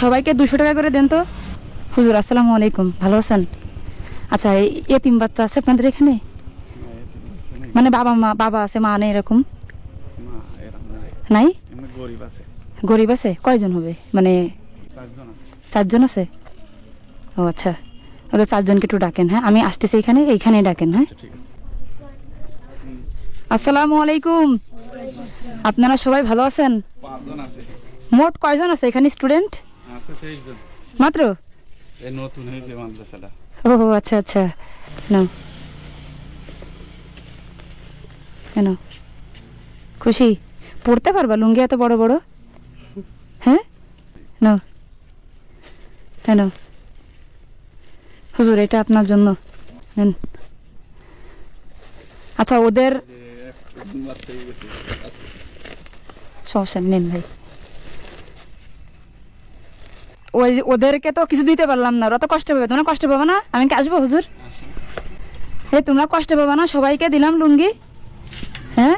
সবাইকে দুশো টাকা করে দেন তো? হুজুর, আসসালামু আলাইকুম। ভালো আছেন? আচ্ছা এতিম বাচ্চা আছে আপনাদের এখানে? মানে বাবা মা, বাবা আছে, মা নেই এরকম? নাই? গরিব আছে? কয়জন হবে? মানে চারজন আছে? ও আচ্ছা। ওদের চারজনকে একটু ডাকেন হ্যাঁ? আমি আসতেছি এখানে, এইখানেই ডাকেন হ্যাঁ? আসসালামু আলাইকুম। আপনারা সবাই ভালো আছেন? মোট কয়জন আছে এখানে স্টুডেন্ট? মাত্র? এই নতুন হয়েছে মাদ্রাসাটা। ও আচ্ছা আচ্ছা। নাও। কেন খুশি? পড়তে পারবা? লুঙ্গি এত বড় বড়? হ্যাঁ? নাও। কেন হুজুর এটা আপনার জন্য। নেন। আচ্ছা ওদের সমস্যা নেন ভাই। ওই ওদেরকে তো কিছু দিতে পারলাম না, ওরা তো কষ্ট পাবে। তোমরা কষ্ট পাবে না? আমি কি আসব, হুজুর? হে তোমরা কষ্ট পাবে না, সবাইকে দিলাম লুঙ্গি। হ্যাঁ?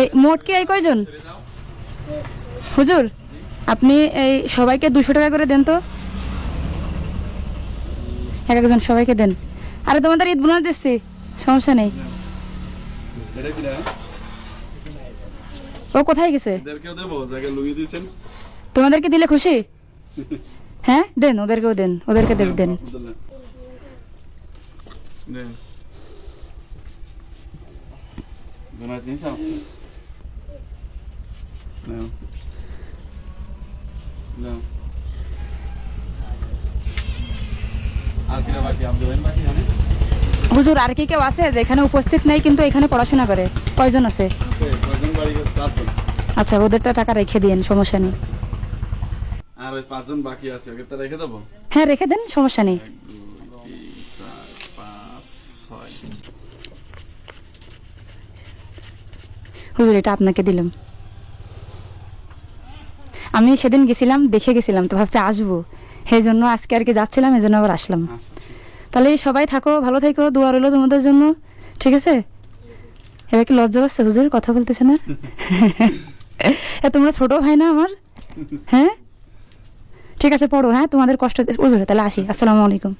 এই মোট কি এই কয়জন? হুজুর, আপনি এই সবাইকে দুশো টাকা করে দেন তো। এক একজন সবাইকে দেন। আরে তোমাদের ঈদ বোনাস দিচ্ছি, সমস্যা নেই। ও কোথায় গেছে? দেবো তোমাদেরকে দিলে খুশি? হ্যাঁ দেন ওদেরকেও দেন ওদেরকে দেন দেন। হুজুর আর কি কেউ আছে যে এখানে উপস্থিত নেই কিন্তু এখানে পড়াশোনা করে? কয়জন আছে? আচ্ছা ওদেরটা টাকা রেখে দিন সমস্যা নেই। আর ওই পাঁচজন বাকি আছে ওকে তো রেখে দেবো? হ্যাঁ রেখে দেন সমস্যা নেই। হুজুর এটা আপনাকে দিলাম। আমি সেদিন গেছিলাম দেখে গেছিলাম তো ভাবছি আসব। সেই জন্য আজকে আর কি যাচ্ছিলাম এই জন্য আবার আসলাম। আচ্ছা আছে। তাহলে সবাই থাকো ভালো থেকো দোয়া রইল তোমাদের জন্য। ঠিক আছে? এবার কি লজ্জা পাচ্ছে হুজুর কথা বলতেছে না? তোমরা ছোট ভাই না আমার? হ্যাঁ? ঠিক আছে পড়ো হ্যাঁ? তোমাদের কষ্ট ওজোরে তাহলে আসি। আসসালামু আলাইকুম।